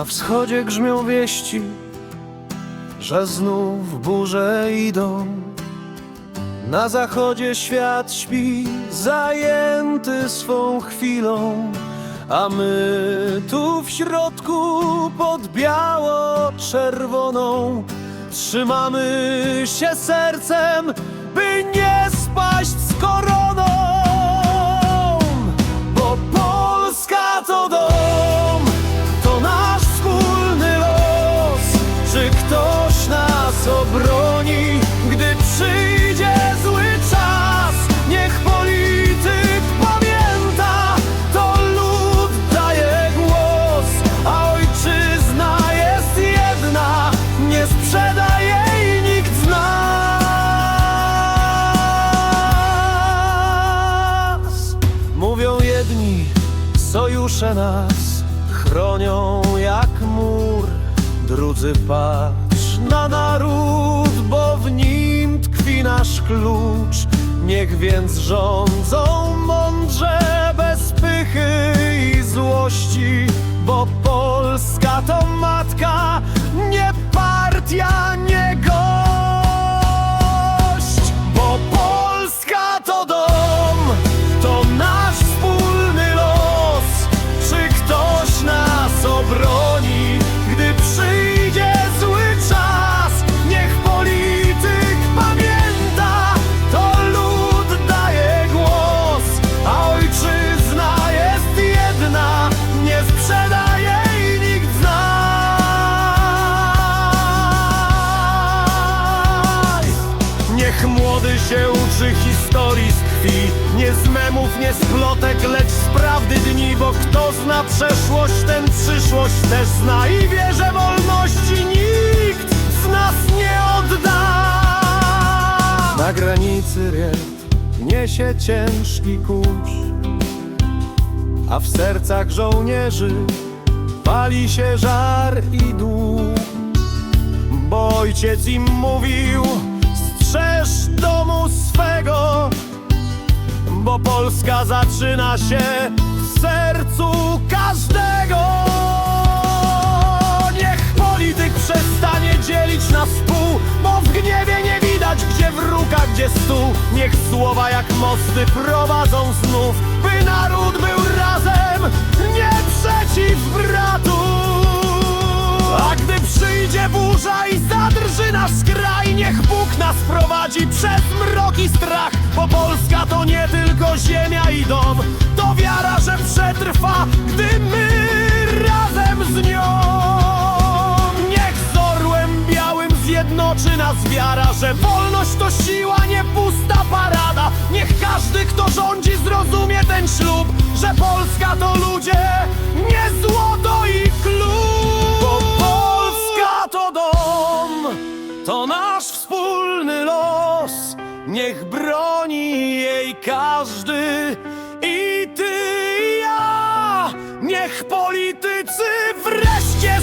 Na wschodzie grzmią wieści, że znów burze idą. Na zachodzie świat śpi, zajęty swą chwilą, a my tu w środku pod biało-czerwoną trzymamy się sercem, by nie spaść z nas obroni, gdy przyjdzie zły czas? Niech polityk pamięta, to lud daje głos, a ojczyzna jest jedna, nie sprzeda jej nikt z nas. Mówią jedni, sojusze nas chronią jak mur, drudzy patrz na naród, bo w nim tkwi nasz klucz. Niech więc rządzą mądrze, bez pychy i złości, bo Polska to matka, nie partia, się uczy historii z krwi. Nie z memów, nie z plotek, lecz z prawdy dni Bo kto zna przeszłość, ten przyszłość też zna. I wie, że wolności nikt z nas nie odda. Na granicy ryb niesie ciężki kurz A w sercach żołnierzy pali się żar i dół. Bo ojciec im mówił Strzeż domu swego Bo Polska zaczyna się w sercu każdego. Niech polityk przestanie dzielić na pół Bo w gniewie nie widać gdzie wróg, gdzie stół. Niech słowa jak mosty prowadzą znów By naród był razem, nie przeciw bratu. A gdy przyjdzie burza i zadrży nasz kraj, nas prowadzi przez mrok i strach, bo Polska to nie tylko ziemia i dom, to wiara, że przetrwa, gdy my razem z nią. Niech z orłem białym zjednoczy nas wiara, że wolność to siła, nie pusta parada. Niech każdy, kto rządzi, zrozumie ten ślub, że Polska to ludzie, Niech broni jej każdy i ty i ja. Niech politycy wreszcie